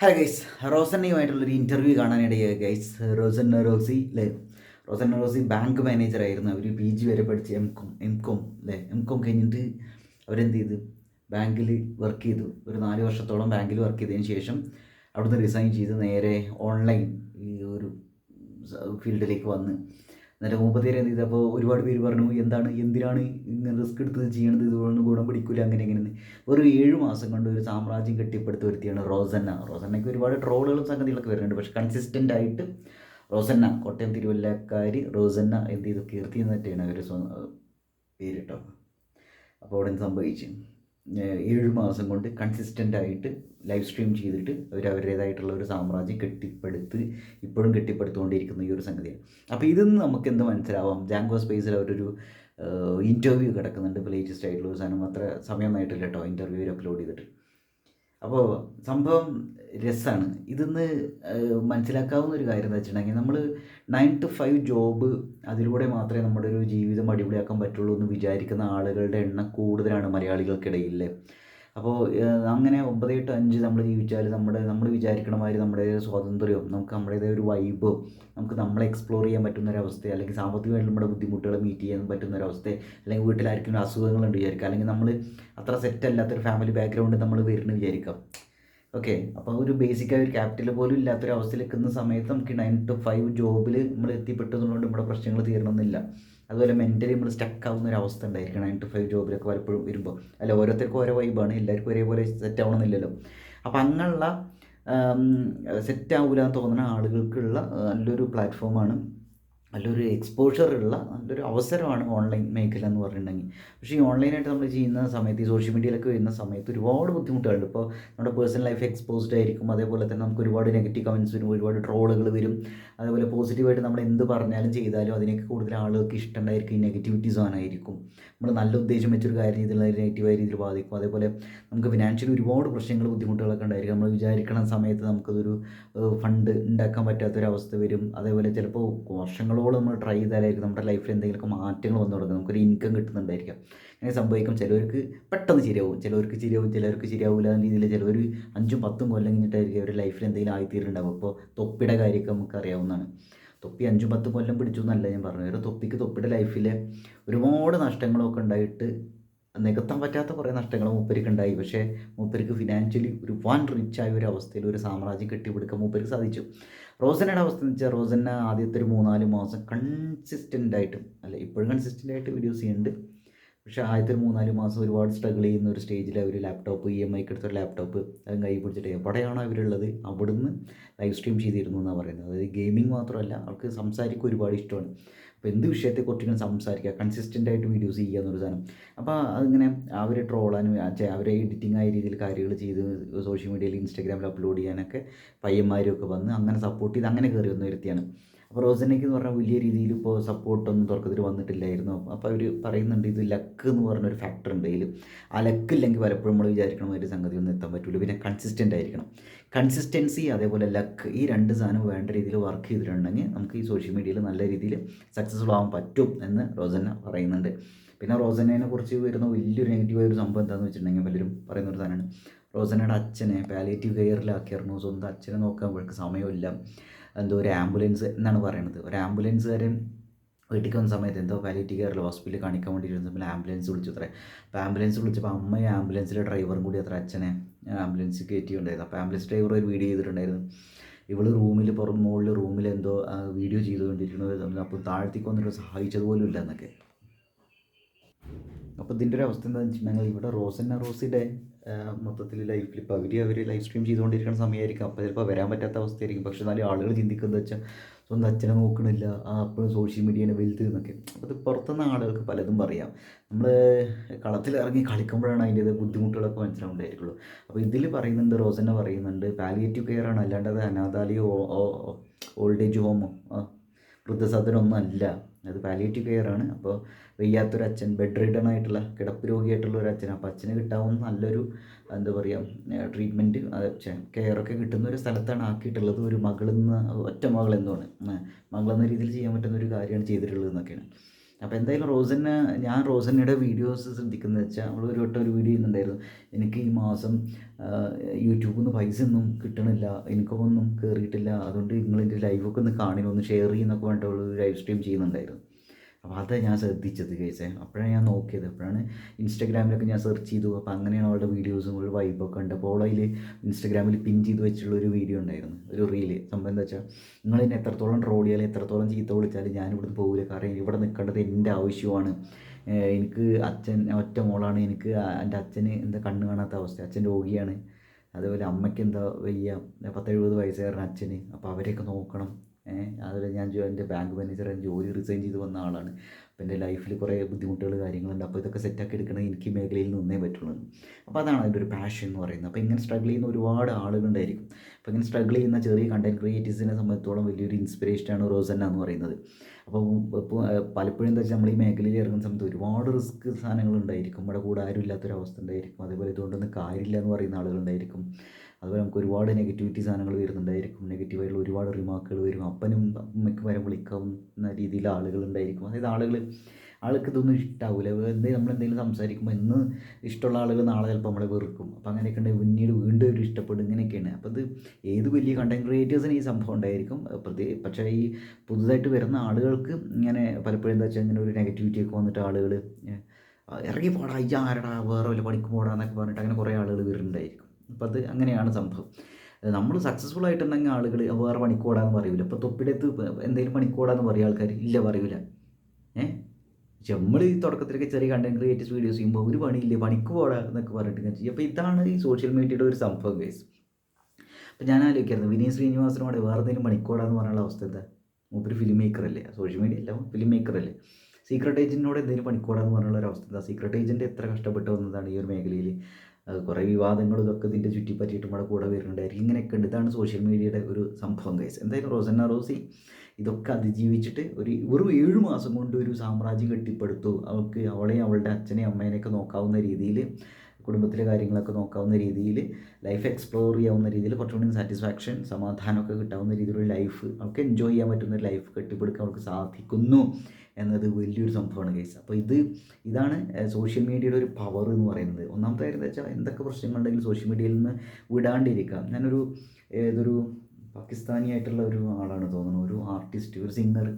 Hello guys റോസന്നയുമായിട്ടുള്ളൊരു interview കാണാനിടയായി guys Rosan Rossi അല്ലേ റോസൻ റോസി ബാങ്ക് മാനേജറായിരുന്നു അവർ പി ജി വരെ പഠിച്ച് എം കോം എം കോം അല്ലേ എം കോം കഴിഞ്ഞിട്ട് അവരെന്ത് ചെയ്തു? ബാങ്കിൽ വർക്ക് ചെയ്തു. ഒരു നാല് വർഷത്തോളം ബാങ്കിൽ വർക്ക് ചെയ്തതിന് ശേഷം അവിടുന്ന് റിസൈൻ ചെയ്ത് നേരെ ഓൺലൈൻ ഈ ഒരു ഫീൽഡിലേക്ക് വന്ന്. എന്നിട്ട് മൂപ്പത്തേര് എന്ത് ചെയ്തു? അപ്പോൾ ഒരുപാട് പേര് പറഞ്ഞു എന്താണ് എന്തിനാണ് ഇങ്ങനെ റിസ്ക് എടുത്ത് ചെയ്യണത് ഇതുകൊണ്ട് ഗുണം പിടിക്കില്ല അങ്ങനെ ഇങ്ങനെ ഒരു ഏഴ് മാസം കൊണ്ട് ഒരു സാമ്രാജ്യം കെട്ടിപ്പടുത്ത് വരുത്തിയാണ് റോസന്ന. റോസന്നയ്ക്ക് ഒരുപാട് ട്രോളുകളും സംഗതികളൊക്കെ വരുന്നുണ്ട്. പക്ഷെ കൺസിസ്റ്റന്റ് ആയിട്ട് റോസന്ന കോട്ടയം തിരുവല്ലക്കാരി റോസന്ന എന്ത് ചെയ്തു കീർത്തി എന്നിട്ടാണ് അവർ പേര് കേട്ടോ അപ്പോൾ അവിടെ സംഭവിച്ചു? ഏഴ് മാസം കൊണ്ട് കൺസിസ്റ്റന്റ് ആയിട്ട് ലൈവ് സ്ട്രീം ചെയ്തിട്ട് അവർ അവരുടേതായിട്ടുള്ള ഒരു സാമ്രാജ്യം കെട്ടിപ്പടുത്ത് ഇപ്പോഴും കെട്ടിപ്പടുത്തുകൊണ്ടിരിക്കുന്ന ഈ ഒരു സംഗതിയാണ്. അപ്പോൾ ഇതിൽ നിന്ന് നമുക്ക് എന്ത് മനസ്സിലാവാം? ജാങ്കോ സ്പേസിൽ അവരൊരു ഇന്റർവ്യൂ കിടക്കുന്നുണ്ട്. ഇപ്പോൾ ലേറ്റസ്റ്റ് ആയിട്ടുള്ള സാധനം. അത്ര സമയമായിട്ടില്ല കേട്ടോ ഇന്റർവ്യൂ അപ്ലോഡ് ചെയ്തിട്ട്. അപ്പോൾ സംഭവം രസമാണ് ഇതിന്ന് മനസ്സിലാക്കാവുന്ന ഒരു കാര്യം എന്ന് വെച്ചിട്ടുണ്ടെങ്കിൽ നമ്മൾ നയൻ ടു ഫൈവ് ജോബ് അതിലൂടെ മാത്രമേ നമ്മുടെ ഒരു ജീവിതം അടിപൊളിയാക്കാൻ പറ്റുള്ളൂ എന്ന് വിചാരിക്കുന്ന ആളുകളുടെ എണ്ണം കൂടുതലാണ് മലയാളികൾക്കിടയിൽ അപ്പോൾ അങ്ങനെ ഒമ്പത് എട്ട് അഞ്ച് നമ്മൾ ജീവിച്ചാൽ നമ്മുടെ നമ്മൾ വിചാരിക്കണ മാതിരി നമ്മുടെ സ്വാതന്ത്ര്യവും നമുക്ക് നമ്മുടേതായ ഒരു വൈബോ നമുക്ക് നമ്മളെ എക്സ്പ്ലോർ ചെയ്യാൻ പറ്റുന്ന ഒരവസ്ഥ അല്ലെങ്കിൽ സാമ്പത്തികമായിട്ട് നമ്മുടെ ബുദ്ധിമുട്ടുകൾ മീറ്റ് ചെയ്യാൻ പറ്റുന്ന ഒരവസ്ഥ അല്ലെങ്കിൽ വീട്ടിലായിരിക്കും അസുഖങ്ങളുണ്ട് വിചാരിക്കുക അല്ലെങ്കിൽ നമ്മൾ അത്ര സെറ്റ് അല്ലാത്തൊരു ഫാമിലി ബാക്ക്ഗ്രൗണ്ട് നമ്മൾ വരുന്നു വിചാരിക്കാം. ഓക്കെ അപ്പോൾ ഒരു ബേസിക്കായ ഒരു ക്യാപിറ്റൽ പോലും ഇല്ലാത്തൊരു അവസ്ഥയിൽ നിൽക്കുന്ന സമയത്ത് നമുക്ക് നയൻ ടു ഫൈവ് ജോബിൽ നമ്മൾ എത്തിപ്പെട്ടതുകൊണ്ട് നമ്മുടെ പ്രശ്നങ്ങൾ തീരണമെന്നില്ല. അതുപോലെ മെന്റലി നമ്മൾ സ്റ്റക്ക് ആവുന്ന ഒരു അവസ്ഥ ഉണ്ടായിരിക്കണം. നയൻ ടു ഫൈവ് ജോബിലൊക്കെ പലപ്പോഴും വരുമ്പോൾ അല്ല ഓരോരുത്തർക്കും ഓരോ വൈബാണ് എല്ലാവർക്കും ഒരേപോലെ സെറ്റ് ആവണമെന്നില്ലല്ലോ അപ്പോൾ അങ്ങനെയുള്ള സെറ്റ് ആവില്ല എന്ന് തോന്നുന്ന ആളുകൾക്കുള്ള നല്ലൊരു പ്ലാറ്റ്ഫോമാണ് നല്ലൊരു എക്സ്പോഷർ ഉള്ള നല്ലൊരു അവസരമാണ് ഓൺലൈൻ മേഖല എന്ന് പറഞ്ഞിട്ടുണ്ടെങ്കിൽ. പക്ഷേ ഈ ഓൺലൈനായിട്ട് നമ്മൾ ചെയ്യുന്ന സമയത്ത് ഈ സോഷ്യൽ മീഡിയയിലൊക്കെ വരുന്ന സമയത്ത് ഒരുപാട് ബുദ്ധിമുട്ടുകളുണ്ട്. ഇപ്പോൾ നമ്മുടെ പേഴ്സണൽ ലൈഫ് എക്സ്പോസ്ഡ് ആയിരിക്കും. അതേപോലെ തന്നെ നമുക്ക് ഒരുപാട് നെഗറ്റീവ് കമന്റ്സ് വരും ഒരുപാട് ട്രോളുകൾ വരും. അതേപോലെ പോസിറ്റീവായിട്ട് നമ്മൾ എന്ത് പറഞ്ഞാലും ചെയ്താലും അതിനൊക്കെ കൂടുതൽ ആളുകൾക്ക് ഇഷ്ടമുണ്ടായിരിക്കും. ഈ നെഗറ്റിവിറ്റി ആണായിരിക്കും നമ്മൾ നല്ല ഉദ്ദേശം വെച്ചൊരു കാര്യം ചെയ്തുള്ള നെഗറ്റീവായ രീതിയിൽ ബാധിക്കും. അതേപോലെ നമുക്ക് ഫിനാൻഷ്യലി ഒരുപാട് പ്രശ്നങ്ങൾ ബുദ്ധിമുട്ടുകളൊക്കെ ഉണ്ടായിരിക്കും. നമ്മൾ വിചാരിക്കണ സമയത്ത് നമുക്കതൊരു ഫണ്ട് ഉണ്ടാക്കാൻ പറ്റാത്തൊരവസ്ഥ വരും. അതേപോലെ ചിലപ്പോൾ വർഷങ്ങൾ വർഷങ്ങളോളം നമ്മൾ ട്രൈ ചെയ്താലായിരിക്കും നമ്മുടെ ലൈഫിൽ എന്തെങ്കിലുമൊക്കെ മാറ്റങ്ങൾ വന്നു തുടങ്ങും. നമുക്കൊരു ഇൻകം കിട്ടുന്നുണ്ടായിരിക്കാം. അങ്ങനെ സംഭവിക്കും. ചിലവർക്ക് പെട്ടെന്ന് ശരിയാവും. ചിലവർക്ക് ശരിയാവും. ചിലവർക്ക് ശരിയാവില്ല എന്ന രീതിയിൽ ചിലവർ അഞ്ചും പത്തും കൊല്ലം കഴിഞ്ഞിട്ടായിരിക്കും അവരുടെ ലൈഫിൽ എന്തെങ്കിലും ആയിത്തീരുന്നുണ്ടാവും അപ്പോൾ തൊപ്പിയുടെ കാര്യമൊക്കെ നമുക്ക് അറിയാവുന്നതാണ്. തൊപ്പി അഞ്ചും പത്തും കൊല്ലം പിടിച്ചു എന്നല്ല ഞാൻ പറഞ്ഞു ഒരു തൊപ്പിക്ക് തൊപ്പിയുടെ ലൈഫിൽ ഒരുപാട് നഷ്ടങ്ങളൊക്കെ ഉണ്ടായിട്ട് നികത്താൻ പറ്റാത്ത കുറേ നഷ്ടങ്ങൾ മൂപ്പർക്ക് ഉണ്ടായി. പക്ഷേ മൂപ്പരിക്ക് ഫിനാൻഷ്യലി ഒരു വൺ റിച്ചായ ഒരു അവസ്ഥയിൽ ഒരു സാമ്രാജ്യം കെട്ടിപ്പിടിക്കാൻ മൂപ്പരിക്ക് സാധിച്ചു. റോസനയുടെ അവസ്ഥ എന്ന് വെച്ചാൽ റോസന ആദ്യത്തെ ഒരു മൂന്നാൽ മാസം കൺസിസ്റ്റന്റ് ആയിട്ടും അല്ല ഇപ്പോഴും കൺസിസ്റ്റന്റ് ആയിട്ട് വീഡിയോസ് ചെയ്യുന്നുണ്ട്. പക്ഷേ ആദ്യത്തെ ഒരു മൂന്നാൽ മാസം ഒരുപാട് സ്ട്രഗിൾ ചെയ്യുന്ന ഒരു സ്റ്റേജിൽ അവർ ലാപ്ടോപ്പ് ഇ എം ഐക്ക് എടുത്തൊരു ലാപ്ടോപ്പ് അതും കൈ പിടിച്ചിട്ട് എവിടെയാണോ അവരുള്ളത് അവിടുന്ന് ലൈവ് സ്ട്രീം ചെയ്തിരുന്നു എന്നാണ് പറയുന്നത്. അതായത് ഗെയിമിംഗ് മാത്രമല്ല അവർക്ക് സംസാരിക്കുക ഒരുപാട് ഇഷ്ടമാണ്. അപ്പോൾ എന്ത് വിഷയത്തെക്കുറിച്ചും സംസാരിക്കുക കൺസിസ്റ്റന്റ് ആയിട്ട് വീഡിയോസ് ചെയ്യുക എന്നൊരു സാധനം. അപ്പോൾ അതിങ്ങനെ അവരെ ട്രോളാനും അവരെ എഡിറ്റിംഗ് ആയ രീതിയിൽ കാര്യങ്ങൾ ചെയ്ത് സോഷ്യൽ മീഡിയയിൽ ഇൻസ്റ്റാഗ്രാമിൽ അപ്ലോഡ് ചെയ്യാനൊക്കെ പയ്യന്മാരും ഒക്കെ വന്ന് അങ്ങനെ സപ്പോർട്ട് ചെയ്ത് അങ്ങനെ കയറി വന്ന വ്യക്തിയാണ്. അപ്പോൾ റോസനയ്ക്ക് എന്ന് പറഞ്ഞാൽ വലിയ രീതിയിൽ ഇപ്പോൾ സപ്പോർട്ടൊന്നും തുടക്കത്തിൽ വന്നിട്ടില്ലായിരുന്നു. അപ്പോൾ അവർ പറയുന്നുണ്ട് ഇത് ലക്ക് എന്ന് പറഞ്ഞൊരു ഫാക്ടർ ഉണ്ട് ഇതിൽ ആ ലക്ക് ഇല്ലെങ്കിൽ പലപ്പോഴും നമ്മൾ വിചാരിക്കണം ഒരു സംഗതി ഒന്നും എത്താൻ പറ്റില്ല പിന്നെ കൺസിസ്റ്റന്റ് ആയിരിക്കണം. കൺസിസ്റ്റൻസി അതേപോലെ ലക്ക് ഈ രണ്ട് സാധനം വേണ്ട രീതിയിൽ വർക്ക് ചെയ്തിട്ടുണ്ടെങ്കിൽ നമുക്ക് ഈ സോഷ്യൽ മീഡിയയിൽ നല്ല രീതിയിൽ സക്സസ്ഫുൾ ആവാൻ പറ്റും എന്ന് റോസന പറയുന്നുണ്ട്. പിന്നെ റോസനേനെ കുറിച്ച് വരുന്ന വലിയൊരു നെഗറ്റീവായ ഒരു സംഭവം എന്താണെന്ന് വെച്ചിട്ടുണ്ടെങ്കിൽ പലരും പറയുന്ന ഒരു സാധനമാണ്. റോസനയുടെ അച്ഛനെ പാലേറ്റീവ് കെയറിലാക്കിയിരുന്നു സ്വന്തം അച്ഛനെ നോക്കാൻ അവൾക്ക് സമയമില്ല. എന്തോ ഒരു ആംബുലൻസ് എന്നാണ് പറയുന്നത് ഒരു ആംബുലൻസുകാരൻ വീട്ടിൽ വന്ന സമയത്ത് എന്തോ പാലിറ്റി കെയറിൽ ഹോസ്പിറ്റലിൽ കാണിക്കാൻ വേണ്ടി സമയത്ത് ആംബുലൻസ് വിളിച്ചു അത്രേ അപ്പോൾ ആംബുലൻസ് വിളിച്ചപ്പോൾ അമ്മയും ആംബുലൻസിലെ ഡ്രൈവറും കൂടി അത്ര അച്ഛനെ ആംബുലൻസ് കയറ്റിയിട്ടുണ്ടായിരുന്നു. അപ്പോൾ ആംബുലൻസ് ഡ്രൈവർ ഒരു വീഡിയോ ചെയ്തിട്ടുണ്ടായിരുന്നു. ഇവൾ റൂമിൽ പുറം മുകളിൽ റൂമിൽ എന്തോ വീഡിയോ ചെയ്തുകൊണ്ടിരിക്കുന്നത് അപ്പോൾ താഴ്ത്തിക്ക് വന്നിട്ട് സഹായിച്ചതുപോലും ഇല്ല എന്നൊക്കെ. അപ്പോൾ ഇതിന്റെ ഒരു അവസ്ഥ എന്താണെന്ന് വെച്ചിട്ടുണ്ടെങ്കിൽ ഇവിടെ റോസന്ന റോസിയുടെ മൊത്തത്തിൽ ലൈഫിൽ ഇപ്പോൾ അവർ അവർ ലൈവ് സ്ട്രീം ചെയ്തുകൊണ്ടിരിക്കുന്ന സമയമായിരിക്കും അപ്പോൾ ചിലപ്പോൾ വരാൻ പറ്റാത്ത അവസ്ഥയായിരിക്കും. പക്ഷെ എന്നാലും ആളുകൾ ചിന്തിക്കുന്നത് വെച്ചാൽ സ്വന്തം അച്ഛനെ നോക്കണില്ല. ആ അപ്പോഴും സോഷ്യൽ മീഡിയനെ വലുത് എന്നൊക്കെ അപ്പോൾ അത് പുറത്തുനിന്ന് ആളുകൾക്ക് പലതും പറയാം. നമ്മൾ കളത്തിൽ ഇറങ്ങി കളിക്കുമ്പോഴാണ് അതിന്റെ ബുദ്ധിമുട്ടുകളൊക്കെ മനസ്സിലാവുണ്ടായിരിക്കുള്ളൂ അപ്പോൾ ഇതിൽ പറയുന്നുണ്ട് റോസന്നെ പറയുന്നുണ്ട് പാലിയേറ്റീവ് കെയർ ആണ്. അല്ലാണ്ട് അത് അനാഥാലയോ ഓൾഡ് ഏജ് ഹോമോ വൃദ്ധസദനമൊന്നും അല്ല. അത് പാലിയേറ്റീവ് കെയർ ആണ്. അപ്പോൾ വയ്യാത്തൊരു അച്ഛൻ ബെഡ് റിഡൺ ആയിട്ടുള്ള കിടപ്പ് രോഗിയായിട്ടുള്ള ഒരു അച്ഛൻ. അപ്പോൾ അച്ഛന് കിട്ടാവുന്ന നല്ലൊരു എന്താ പറയുക ട്രീറ്റ്മെന്റ് കെയറൊക്കെ കിട്ടുന്ന ഒരു സ്ഥലത്താണ് ആക്കിയിട്ടുള്ളത്. ഒരു മകളെന്ന ഒറ്റ മകൾ എന്താണ് മകളെന്ന രീതിയിൽ ചെയ്യാൻ പറ്റുന്ന ഒരു കാര്യമാണ് ചെയ്തിട്ടുള്ളത് എന്നൊക്കെയാണ് അപ്പോൾ എന്തായാലും റോസന് ഞാൻ റോസന്നയുടെ വീഡിയോസ് ശ്രദ്ധിക്കുന്നത് വെച്ചാൽ അവൾ ഒരു വട്ടം ഒരു വീഡിയോ ചെയ്യുന്നുണ്ടായിരുന്നു. എനിക്ക് ഈ മാസം യൂട്യൂബിൽ നിന്ന് പൈസ ഒന്നും കിട്ടണില്ല എനിക്കൊന്നും കയറിയിട്ടില്ല അതുകൊണ്ട് നിങ്ങളെന്റെ ലൈവൊക്കെ ഒന്ന് കാണി ഒന്ന് ഷെയർ ചെയ്യുന്നൊക്കെ പറഞ്ഞിട്ട് അവൾ ലൈവ് സ്ട്രീം ചെയ്യുന്നുണ്ടായിരുന്നു. അപ്പോൾ അതാണ് ഞാൻ ശ്രദ്ധിച്ചത് കേസേ അപ്പോഴാണ് ഞാൻ നോക്കിയത്. അപ്പോഴാണ് ഇൻസ്റ്റാഗ്രാമിലൊക്കെ ഞാൻ സെർച്ച് ചെയ്തു. അപ്പോൾ അങ്ങനെയാണ് അവളുടെ വീഡിയോസും ഒരു വൈബൊക്കെ ഉണ്ട് അപ്പോൾ അവളതിൽ ഇൻസ്റ്റാഗ്രാമിൽ പിൻ ചെയ്ത് വെച്ചിട്ടുള്ള ഒരു വീഡിയോ ഉണ്ടായിരുന്നു. ഒരു റീൽ സംഭവം എന്താ വെച്ചാൽ നിങ്ങൾ എന്നെ എത്രത്തോളം ട്രോൾ ചെയ്യാലും എത്രത്തോളം ചീത്ത വിളിച്ചാലും ഞാൻ ഇവിടുന്ന് പോകില്ല കാരണം ഇവിടെ നിൽക്കേണ്ടത് എന്റെ ആവശ്യമാണ്. എനിക്ക് അച്ഛൻ ഒറ്റ മോളാണ്. എനിക്ക് എന്റെ അച്ഛന് എന്താ കണ്ണ് കാണാത്ത അവസ്ഥ. അച്ഛൻ രോഗിയാണ്. അതുപോലെ അമ്മയ്ക്ക് എന്താ വയ്യ? പത്തെഴുപത് വയസ്സുകാരൻ അച്ഛന്. അപ്പോൾ അവരെയൊക്കെ നോക്കണം. അതുപോലെ ഞാൻ എന്റെ ബാങ്ക് മാനേജർ ജോലി റിസൈൻ ചെയ്ത് വന്ന ആളാണ്. അപ്പോൾ എന്റെ ലൈഫിൽ കുറേ ബുദ്ധിമുട്ടുകൾ കാര്യങ്ങളുണ്ട്. അപ്പോൾ ഇതൊക്കെ സെറ്റാക്കി എടുക്കണമെങ്കിൽ എനിക്ക് മേഖലയിൽ നിന്നേ പറ്റുള്ളൂ. അപ്പോൾ അതാണ് അതിന്റെ ഒരു പാഷൻ എന്ന് പറയുന്നത്. അപ്പോൾ ഇങ്ങനെ സ്ട്രഗിൾ ചെയ്യുന്ന ഒരുപാട് ആളുകളുണ്ടായിരിക്കും അപ്പോൾ ഇങ്ങനെ സ്ട്രഗിൾ ചെയ്യുന്ന ചെറിയ കണ്ടന്റ് ക്രിയേറ്റീവ്സിനെ സംബന്ധിച്ചോളം വലിയൊരു ഇൻസ്പിറേഷനാണ് റോസന്ന എന്ന് പറയുന്നത്. അപ്പോൾ ഇപ്പോൾ പലപ്പോഴും എന്താ വെച്ചാൽ നമ്മൾ ഈ മേഖലയിൽ ഇറങ്ങുന്ന സമയത്ത് ഒരുപാട് റിസ്ക് സാധനങ്ങളുണ്ടായിരിക്കും നമ്മുടെ കൂടെ ആരും ഇല്ലാത്തൊരവസ്ഥ ഉണ്ടായിരിക്കും. അതേപോലെ ഇതുകൊണ്ടൊന്നും കാര്യമില്ല എന്ന് പറയുന്ന ആളുകളുണ്ടായിരിക്കും അതുപോലെ നമുക്ക് ഒരുപാട് നെഗറ്റിവിറ്റി സാധനങ്ങൾ വരുന്നുണ്ടായിരിക്കും. നെഗറ്റീവായിട്ടുള്ള ഒരുപാട് റിമാർക്കുകൾ വരും. അപ്പനും അമ്മയ്ക്കും വരെ വിളിക്കാവുന്ന രീതിയിൽ ആളുകളുണ്ടായിരിക്കും അതായത് ആളുകൾ ആൾക്ക് ഇതൊന്നും ഇഷ്ടാവില്ല എന്തെങ്കിലും നമ്മൾ എന്തെങ്കിലും സംസാരിക്കുമ്പോൾ ഇന്ന് ഇഷ്ടമുള്ള ആളുകൾ നാളെ ചിലപ്പോൾ നമ്മളെ വെറുക്കും. അപ്പോൾ അങ്ങനെയൊക്കെ ഉണ്ടെങ്കിൽ പിന്നീട് വീണ്ടും ഒരു ഇഷ്ടപ്പെടും ഇങ്ങനെയൊക്കെയാണ്. അപ്പോൾ ഇത് ഏത് വലിയ കണ്ടന്റ് ക്രിയേറ്റേഴ്സിന് ഈ സംഭവം ഉണ്ടായിരിക്കും? പ്രതി പക്ഷേ ഈ പുതുതായിട്ട് വരുന്ന ആളുകൾക്ക് ഇങ്ങനെ പലപ്പോഴും എന്താ വെച്ചാൽ ഇങ്ങനെ ഒരു നെഗറ്റിവിറ്റി ഒക്കെ വന്നിട്ട് ആളുകൾ ഇറങ്ങി പോടാ അയ്യാ ആരടാ വേറെ വല്ല പണിക്ക് പോടാ എന്നൊക്കെ പറഞ്ഞിട്ട് അങ്ങനെ കുറേ ആളുകൾ വരുന്നുണ്ടായിരിക്കും. അപ്പോൾ അത് അങ്ങനെയാണ് സംഭവം. നമ്മൾ സക്സസ്ഫുൾ ആയിട്ടുണ്ടെങ്കിൽ ആളുകൾ വേറെ പണിക്കോടാന്ന് പറയൂല. ഇപ്പോൾ തൊപ്പിടത്ത് എന്തെങ്കിലും പണിക്കോടാന്ന് പറയും ആൾക്കാർ ഇല്ല പറയൂല. ഏഹ് നമ്മൾ ഈ തുടക്കത്തിലൊക്കെ ചെറിയ കണ്ടന്റ് ക്രിയേറ്റീവ് വീഡിയോസ് ചെയ്യുമ്പോൾ ഒരു പണിയില്ലേ? പണിക്ക് പോടാ എന്നൊക്കെ പറഞ്ഞിട്ട് ഞാൻ ചെയ്യും. അപ്പോൾ ഇതാണ് ഈ സോഷ്യൽ മീഡിയയുടെ ഒരു സംഭവം കേസ് അപ്പം ഞാൻ ആലോചിക്കായിരുന്നു. വിനീത് ശ്രീനിവാസനോട് വേറെ എന്തെങ്കിലും പണിക്കോടാന്ന് പറയാനുള്ള അവസ്ഥ എന്താ? മൂപ്പര് ഫിലിം മേക്കർ അല്ലേ? സോഷ്യൽ മീഡിയ അല്ല ഫിലിം മേക്കർ അല്ലേ സീക്രട്ട് ഏജന്റിനോട് എന്തെങ്കിലും പണിക്കോടാന്ന് പറയാനുള്ള ഒരു അവസ്ഥ എന്താ? സീക്രട്ട് ഏജന്റ് എത്ര കഷ്ടപ്പെട്ട് വന്നതാണ് ഈ ഒരു മേഖലയിൽ കുറേ വിവാദങ്ങളും ഇതൊക്കെ ഇതിന്റെ ചുറ്റിപ്പറ്റിയിട്ടും കൂടെ കൂടെ വരുന്നുണ്ടായിരിക്കും. ഇങ്ങനെയൊക്കെ ഉണ്ട്. ഇതാണ് സോഷ്യൽ മീഡിയയുടെ ഒരു സംഭവം കേസ് എന്തായാലും റോസന്ന റോസി ഇതൊക്കെ അതിജീവിച്ചിട്ട് ഒരു വെറും ഏഴ് മാസം കൊണ്ട് ഒരു സാമ്രാജ്യം കെട്ടിപ്പടുത്തു. അവൾക്ക് അവളെയും അവളുടെ അച്ഛനെയും അമ്മേനെയൊക്കെ നോക്കാവുന്ന രീതിയിൽ കുടുംബത്തിലെ കാര്യങ്ങളൊക്കെ നോക്കാവുന്ന രീതിയിൽ ലൈഫ് എക്സ്പ്ലോർ ചെയ്യാവുന്ന രീതിയിൽ കുറച്ചുകൂടി സാറ്റിസ്ഫാക്ഷൻ സമാധാനമൊക്കെ കിട്ടാവുന്ന രീതിയിലുള്ള ലൈഫ് അവൾക്ക് എൻജോയ് ചെയ്യാൻ പറ്റുന്ന ഒരു ലൈഫ് കെട്ടിപ്പടുക്കാൻ അവൾക്ക് സാധിക്കുന്നു. എന്നത് വലിയൊരു സംഭവമാണ് കേസ് അപ്പോൾ ഇത് ഇതാണ് സോഷ്യൽ മീഡിയയുടെ ഒരു പവർ എന്ന് പറയുന്നത്. ഒന്നാമത്തെ കാര്യം വെച്ചാൽ എന്തൊക്കെ പ്രശ്നങ്ങളുണ്ടെങ്കിലും സോഷ്യൽ മീഡിയയിൽ നിന്ന് വിടാണ്ടിരിക്കാം. ഞാനൊരു ഏതൊരു പാകിസ്ഥാനി ആയിട്ടുള്ള ഒരു ആളാണ് തോന്നുന്നത് ഒരു ആർട്ടിസ്റ്റ് ഒരു സിംഗർ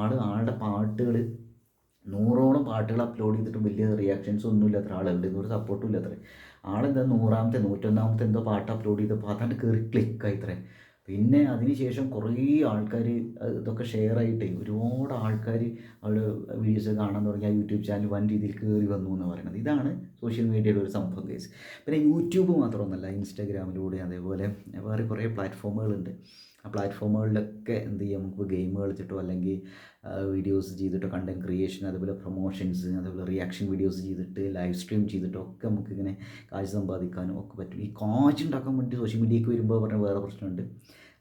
ആൾ ആളുടെ പാട്ടുകൾ നൂറോളം പാട്ടുകൾ അപ്ലോഡ് ചെയ്തിട്ട് വലിയ റിയാക്ഷൻസ് ഒന്നും ഇല്ലാത്ത ആളുകളുണ്ട് ഒരു സപ്പോർട്ടും ഇല്ലാത്ര ആളെന്താ നൂറാമത്തെ നൂറ്റൊന്നാമത്തെ എന്തോ പാട്ട് അപ്ലോഡ് ചെയ്തപ്പോൾ അതാണ്ട് കയറി ക്ലിക്കായി ഇത്രേ. പിന്നെ അതിനുശേഷം കുറേ ആൾക്കാർ ഇതൊക്കെ ഷെയർ ആയിട്ട്. ഒരുപാട് ആൾക്കാർ അവിടെ വീഡിയോസ് കാണാൻ തുടങ്ങി. ആ യൂട്യൂബ് ചാനൽ വൻ രീതിയിൽ കയറി വന്നു എന്ന് പറയുന്നത് ഇതാണ് സോഷ്യൽ മീഡിയയുടെ ഒരു സംഭവം കേസ് പിന്നെ യൂട്യൂബ് മാത്രമൊന്നുമല്ല ഇൻസ്റ്റാഗ്രാമിലൂടെ അതേപോലെ വേറെ കുറേ പ്ലാറ്റ്ഫോമുകളുണ്ട് ആ പ്ലാറ്റ്ഫോമുകളിലൊക്കെ എന്ത് ചെയ്യാം? നമുക്ക് ഗെയിം കളിച്ചിട്ടോ അല്ലെങ്കിൽ വീഡിയോസ് ചെയ്തിട്ടോ കണ്ടന്റ് ക്രിയേഷൻ അതുപോലെ പ്രൊമോഷൻസ് അതുപോലെ റിയാക്ഷൻ വീഡിയോസ് ചെയ്തിട്ട് ലൈവ് സ്ട്രീം ചെയ്തിട്ടോ ഒക്കെ നമുക്കിങ്ങനെ കാശ് സമ്പാദിക്കാനും ഒക്കെ പറ്റും. ഈ കാശ് ഉണ്ടാക്കാൻ വേണ്ടി സോഷ്യൽ മീഡിയയ്ക്ക് വരുമ്പോൾ പറഞ്ഞാൽ വേറെ പ്രശ്നമുണ്ട്.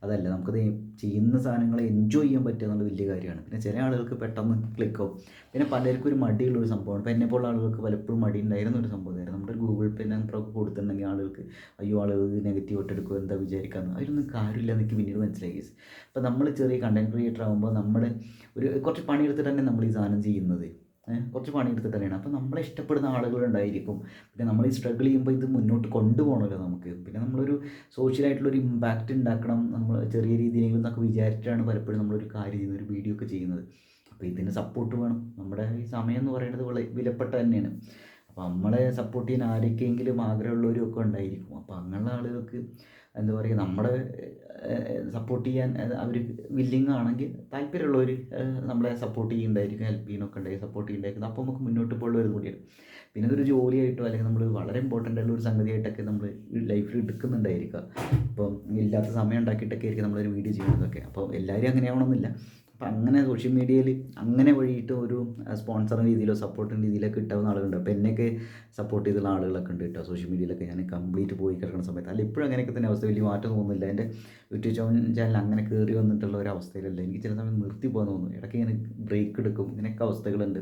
അതല്ല നമുക്കത് ചെയ്യുന്ന സാധനങ്ങളെ എൻജോയ് ചെയ്യാൻ പറ്റുക എന്നുള്ള വലിയ കാര്യമാണ്. പിന്നെ ചില ആളുകൾക്ക് പെട്ടെന്ന് ക്ലിക്കാവും പിന്നെ പലർക്കും ഒരു മടിയുള്ള ഒരു സംഭവമാണ്. ഇപ്പോൾ എന്നെ പോലുള്ള ആളുകൾക്ക് പലപ്പോഴും മടി ഉണ്ടായിരുന്ന ഒരു സംഭവമായിരുന്നു നമ്മുടെ ഗൂഗിൾ പേ നമ്പറൊക്കെ കൊടുത്തിട്ടുണ്ടെങ്കിൽ ആളുകൾക്ക് അയ്യോ ആളുകൾ നെഗറ്റീവ് ആയിട്ട് എടുക്കും എന്താ വിചാരിക്കാമെന്ന് അതിലൊന്നും കാര്യമില്ല എനിക്ക് പിന്നീട് മനസ്സിലായി അപ്പോൾ നമ്മൾ ചെറിയ കണ്ടന്റ് ക്രിയേറ്റർ ആകുമ്പോൾ നമ്മൾ ഒരു കുറച്ച് പണിയെടുത്തിട്ട് തന്നെ നമ്മൾ ഈ സാധനം ചെയ്യുന്നത്. കുറച്ച് പണിയെടുത്ത് തന്നെയാണ് അപ്പോൾ നമ്മളെ ഇഷ്ടപ്പെടുന്ന ആളുകളുണ്ടായിരിക്കും പിന്നെ നമ്മൾ ഈ സ്ട്രഗിൾ ചെയ്യുമ്പോൾ ഇത് മുന്നോട്ട് കൊണ്ടുപോകണമല്ലോ നമുക്ക്. പിന്നെ നമ്മളൊരു സോഷ്യലായിട്ടുള്ളൊരു ഇമ്പാക്റ്റ് ഉണ്ടാക്കണം നമ്മൾ ചെറിയ രീതിയിലെങ്കിലും എന്നൊക്കെ വിചാരിച്ചിട്ടാണ് പലപ്പോഴും നമ്മളൊരു കാര്യം ചെയ്യുന്നത് ഒരു വീഡിയോ ഒക്കെ ചെയ്യുന്നത്. അപ്പോൾ ഇതിന് സപ്പോർട്ട് വേണം. നമ്മുടെ ഈ സമയം എന്ന് പറയുന്നത് വിലപ്പെട്ട തന്നെയാണ്. അപ്പോൾ നമ്മളെ സപ്പോർട്ട് ചെയ്യാൻ ആരൊക്കെയെങ്കിലും ആഗ്രഹമുള്ളവരും ഒക്കെ ഉണ്ടായിരിക്കും. അപ്പോൾ അങ്ങനെയുള്ള ആളുകൾക്ക് എന്താ പറയുക നമ്മുടെ സപ്പോർട്ട് ചെയ്യാൻ അവർ വില്ലിങ് ആണെങ്കിൽ താല്പര്യമുള്ളവർ നമ്മളെ സപ്പോർട്ട് ചെയ്യുന്നുണ്ടായിരിക്കും ഹെൽപ്പ് ചെയ്യുന്നൊക്കെ ഉണ്ടായി സപ്പോർട്ട് ചെയ്യുന്നുണ്ടായിരിക്കും. അപ്പോൾ നമുക്ക് മുന്നോട്ട് പോകുള്ള ഒരു കൂടിയാണ് പിന്നെ ഇതൊരു ജോലിയായിട്ടോ അല്ലെങ്കിൽ നമ്മൾ വളരെ ഇമ്പോർട്ടന്റ് ആയിട്ടുള്ള ഒരു സംഗതിയായിട്ടൊക്കെ നമ്മൾ ലൈഫിൽ എടുക്കുന്നുണ്ടായിരിക്കുക അപ്പം ഇല്ലാത്ത സമയം ഉണ്ടാക്കിയിട്ടൊക്കെ ആയിരിക്കും നമ്മളൊരു വീഡിയോ ചെയ്യുന്നതൊക്കെ. അപ്പോൾ എല്ലാവരും അങ്ങനെ ആവണമെന്നില്ല അപ്പം അങ്ങനെ സോഷ്യൽ മീഡിയയിൽ അങ്ങനെ വഴിയിട്ട് ഒരു സ്പോൺസർ രീതിയിലോ സപ്പോർട്ടിന്റെ രീതിയിലൊക്കെ കിട്ടാവുന്ന ആളുകളുണ്ട്. അപ്പോൾ എന്നെയൊക്കെ സപ്പോർട്ട് ചെയ്തുള്ള ആളുകളൊക്കെ ഉണ്ട് കേട്ടോ സോഷ്യൽ മീഡിയയിലൊക്കെ ഞാൻ കംപ്ലീറ്റ് പോയി കിടക്കുന്ന സമയത്ത്. അല്ല ഇപ്പോഴും അങ്ങനെയൊക്കെ തന്നെ അവസ്ഥ. വലിയ മാറ്റം തോന്നുന്നില്ല. എന്റെ യൂട്യൂബ് ചാനൽ അങ്ങനെ കയറി വന്നിട്ടുള്ള ഒരു അവസ്ഥയിലല്ല. എനിക്ക് ചില സമയം നിർത്തി പോകാൻ തോന്നുന്നു. ഇടയ്ക്ക് ഇങ്ങനെ ബ്രേക്ക് എടുക്കും. ഇങ്ങനെയൊക്കെ അവസ്ഥകളുണ്ട്.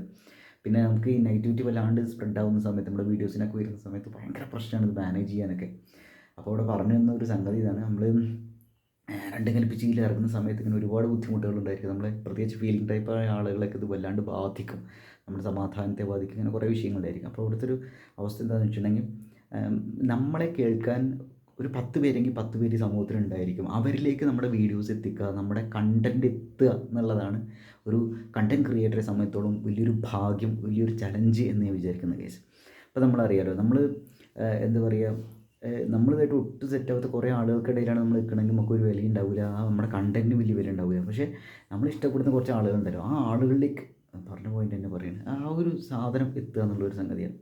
പിന്നെ നമുക്ക് ഈ നെഗറ്റിവിറ്റി വല്ലാണ്ട് സ്പ്രെഡ് ആവുന്ന സമയത്ത് നമ്മുടെ വീഡിയോസിനൊക്കെ വരുന്ന സമയത്ത് ഭയങ്കര പ്രശ്നമാണ് ഇത് മാനേജ് ചെയ്യാനൊക്കെ. അപ്പോൾ അവിടെ പറഞ്ഞു തന്ന ഒരു സംഗതി ഇതാണ്. നമ്മൾ രണ്ടും കൽപ്പിച്ച് ഇതിൽ ഇറങ്ങുന്ന സമയത്ത് ഇങ്ങനെ ഒരുപാട് ബുദ്ധിമുട്ടുകളുണ്ടായിരിക്കും. നമ്മളെ പ്രത്യേകിച്ച് ഫീലിംഗ് ടൈപ്പായ ആളുകളൊക്കെ ഇത് വല്ലാണ്ട് ബാധിക്കും. നമ്മുടെ സമാധാനത്തെ ബാധിക്കും ഇങ്ങനെ കുറേ വിഷയങ്ങളുണ്ടായിരിക്കും. അപ്പോൾ അവിടുത്തെ ഒരു അവസ്ഥ എന്താണെന്ന് വെച്ചിട്ടുണ്ടെങ്കിൽ നമ്മളെ കേൾക്കാൻ ഒരു പത്ത് പേരെങ്കിൽ പത്ത് പേര് സമൂഹത്തിലുണ്ടായിരിക്കും അവരിലേക്ക് നമ്മുടെ വീഡിയോസ് എത്തിക്കുക നമ്മുടെ കണ്ടന്റ് എത്തുക എന്നുള്ളതാണ് ഒരു കണ്ടന്റ് ക്രിയേറ്ററെ സമയത്തോളം വലിയൊരു ഭാഗ്യം വലിയൊരു ചലഞ്ച് എന്ന് ഞാൻ വിചാരിക്കുന്ന കേസ് അപ്പോൾ നമ്മളറിയാലോ നമ്മൾ എന്താ പറയുക നമ്മളിതായിട്ട് ഒട്ടും സെറ്റാവാത്ത കുറേ ആളുകൾക്കിടയിലാണ് നമ്മൾ നിൽക്കണമെങ്കിൽ നമുക്കൊരു വില ഉണ്ടാവില്ല ആ നമ്മുടെ കണ്ടന്റിന് വലിയ വില ഉണ്ടാവില്ല പക്ഷേ നമ്മൾ ഇഷ്ടപ്പെടുന്ന കുറച്ച് ആളുകളുണ്ടല്ലോ ആ ആളുകളിലേക്ക് പറഞ്ഞ പോയിന്റ് തന്നെ പറയുന്നത് ആ ഒരു സാധനം എത്തുക എന്നുള്ളൊരു സംഗതിയാണ്.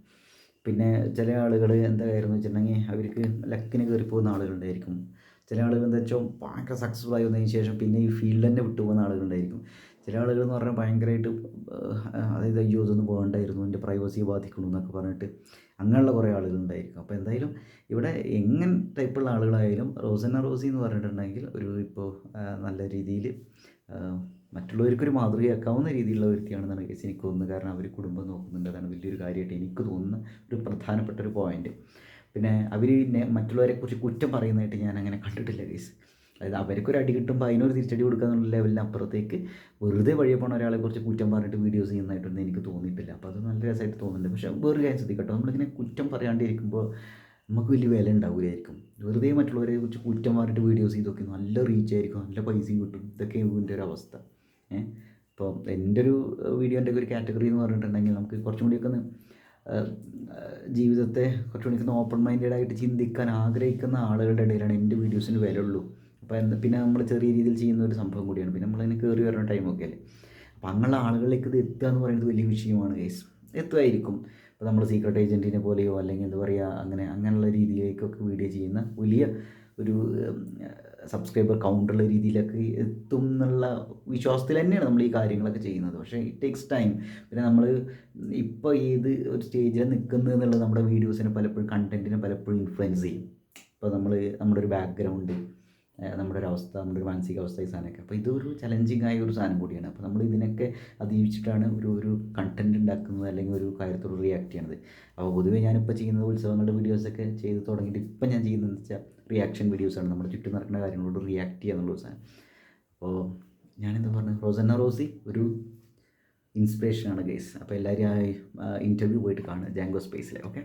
പിന്നെ ചില ആളുകൾ എന്താ കാര്യമെന്ന് വെച്ചിട്ടുണ്ടെങ്കിൽ അവർക്ക് ലക്കിന് കയറി പോകുന്ന ആളുകളുണ്ടായിരിക്കും ചില ആളുകൾ എന്താ വെച്ചാൽ ഭയങ്കര സക്സസ്ഫുൾ ആയി വന്നതിന് ശേഷം പിന്നെ ഈ ഫീൽഡ് തന്നെ വിട്ടുപോകുന്ന ആളുകളുണ്ടായിരിക്കും ചില ആളുകൾ എന്ന് പറഞ്ഞാൽ ഭയങ്കരമായിട്ട് അതായത് അയ്യോ ഇതൊന്നും പോകണ്ടായിരുന്നു എന്റെ പ്രൈവസി ബാധിക്കണു എന്നൊക്കെ പറഞ്ഞിട്ട് അങ്ങനെയുള്ള കുറേ ആളുകളുണ്ടായിരിക്കും അപ്പോൾ എന്തായാലും ഇവിടെ എങ്ങനെ ടൈപ്പുള്ള ആളുകളായാലും റോസന റോസി എന്ന് പറഞ്ഞിട്ടുണ്ടെങ്കിൽ ഒരു ഇപ്പോൾ നല്ല രീതിയിൽ മറ്റുള്ളവർക്കൊരു മാതൃകയാക്കാവുന്ന രീതിയിലുള്ള വ്യക്തിയാണെന്നാണ് കേസ് എനിക്ക് തോന്നുന്നത്. കാരണം അവർ കുടുംബം നോക്കുന്നുണ്ട്. അതാണ് വലിയൊരു കാര്യമായിട്ട് എനിക്ക് തോന്നുന്ന ഒരു പ്രധാനപ്പെട്ട ഒരു പോയിന്റ് പിന്നെ അവർ മറ്റുള്ളവരെ കുറിച്ച് കുറ്റം പറയുന്നതായിട്ട് ഞാൻ അങ്ങനെ കണ്ടിട്ടില്ല കേസ്. അതായത് അവർക്കൊരു അടി കിട്ടുമ്പോൾ അതിനൊരു തിരിച്ചടി കൊടുക്കുക എന്നുള്ള ലെവലിന് അപ്പുറത്തേക്ക് വെറുതെ വഴിയെ പോണ ഒരാളെ കുറിച്ച് കുറ്റം പറഞ്ഞിട്ട് വീഡിയോസ് ചെയ്യുന്നതായിട്ടൊന്നും എനിക്ക് തോന്നിയിട്ടില്ല. അപ്പോൾ അത് നല്ല രസമായിട്ട് തോന്നുന്നുണ്ട്. പക്ഷേ വേറൊരു കാര്യം ശ്രദ്ധിക്കട്ടോ. നമ്മളിങ്ങനെ കുറ്റം പറയാണ്ടിരിക്കുമ്പോൾ നമുക്ക് വലിയ വില ഉണ്ടാവില്ലായിരിക്കും വെറുതെ മറ്റുള്ളവരെ കുറിച്ച് കുറ്റം പറഞ്ഞിട്ട് വീഡിയോസ് ചെയ്തൊക്കെ നല്ല റീച്ച് ആയിരിക്കും. നല്ല പൈസയും കിട്ടും. ഇതൊക്കെ ഇതിന്റെ ഒരു അവസ്ഥ. ഏഹ് ഇപ്പോൾ എന്റെ ഒരു വീഡിയോന്റെ ഒരു കാറ്റഗറി എന്ന് പറഞ്ഞിട്ടുണ്ടെങ്കിൽ നമുക്ക് കുറച്ചും കൂടിയൊക്കെ ജീവിതത്തെ കുറച്ചും കൂടി ഒന്ന് ഓപ്പൺ മൈൻഡഡ് ആയിട്ട് ചിന്തിക്കാൻ ആഗ്രഹിക്കുന്ന ആളുകളുടെ ഇടയിലാണ് എന്റെ വീഡിയോസിന് വില ഉള്ളൂ. അപ്പോൾ പിന്നെ നമ്മൾ ചെറിയ രീതിയിൽ ചെയ്യുന്ന ഒരു സംഭവം കൂടിയാണ്. പിന്നെ നമ്മളതിന് കയറി വരുന്ന ടൈമൊക്കെ അല്ലേ? അപ്പോൾ അങ്ങനെയുള്ള ആളുകളിലേക്ക് ഇത് എത്തുക എന്ന് പറയുന്നത് വലിയ വിഷയമാണ് കേസ് എത്തുമായിരിക്കും. ഇപ്പോൾ നമ്മൾ സീക്രട്ട് ഏജന്റിനെ പോലെയോ അല്ലെങ്കിൽ എന്താ പറയുക അങ്ങനെ അങ്ങനെയുള്ള രീതിയിലേക്കൊക്കെ വീഡിയോ ചെയ്യുന്ന വലിയ ഒരു സബ്സ്ക്രൈബർ കൗണ്ടുള്ള രീതിയിലൊക്കെ എത്തും എന്നുള്ള വിശ്വാസത്തിൽ തന്നെയാണ് നമ്മൾ ഈ കാര്യങ്ങളൊക്കെ ചെയ്യുന്നത്. പക്ഷേ ഇറ്റ് ടേക്സ് ടൈം പിന്നെ നമ്മൾ ഇപ്പോൾ ഏത് ഒരു സ്റ്റേജിൽ നിൽക്കുന്നത് എന്നുള്ളത് നമ്മുടെ വീഡിയോസിനെ പലപ്പോഴും കണ്ടന്റിനെ പലപ്പോഴും ഇൻഫ്ലുവൻസ് ചെയ്യും. ഇപ്പോൾ നമ്മൾ നമ്മുടെ ഒരു ബാക്ക്ഗ്രൗണ്ട് നമ്മുടെ ഒരു അവസ്ഥ നമ്മുടെ ഒരു മാനസികാവസ്ഥ ഈ സാധനമൊക്കെ. അപ്പോൾ ഇതൊരു ചലഞ്ചിങ് ആയ ഒരു സാധനം കൂടിയാണ്. അപ്പോൾ നമ്മൾ ഇതിനൊക്കെ അതിജീവിച്ചിട്ടാണ് ഒരു ഒരു കണ്ടന്റ് ഉണ്ടാക്കുന്നത് അല്ലെങ്കിൽ ഒരു കാര്യത്തോട് റിയാക്ട് ചെയ്യണത്. അപ്പോൾ പൊതുവേ ഞാനിപ്പോൾ ചെയ്യുന്നത് ഉത്സവങ്ങളുടെ വീഡിയോസൊക്കെ ചെയ്ത് തുടങ്ങിയിട്ട് ഇപ്പം ഞാൻ ചെയ്യുന്നതെന്ന് വെച്ചാൽ റിയാക്ഷൻ വീഡിയോസാണ് നമ്മുടെ ചുറ്റും നടക്കുന്ന കാര്യങ്ങളോട് റിയാക്ട് ചെയ്യുക എന്നുള്ള ഒരു സാധനം. അപ്പോൾ ഞാനെന്താ പറഞ്ഞത്? റോസന്ന റോസി ഒരു ഇൻസ്പിറേഷനാണ് ഗൈസ് അപ്പോൾ എല്ലാവരും ആ ഇന്റർവ്യൂ പോയിട്ട് കാണുക. ജാങ്കോ സ്പേസിലെ ഓക്കെ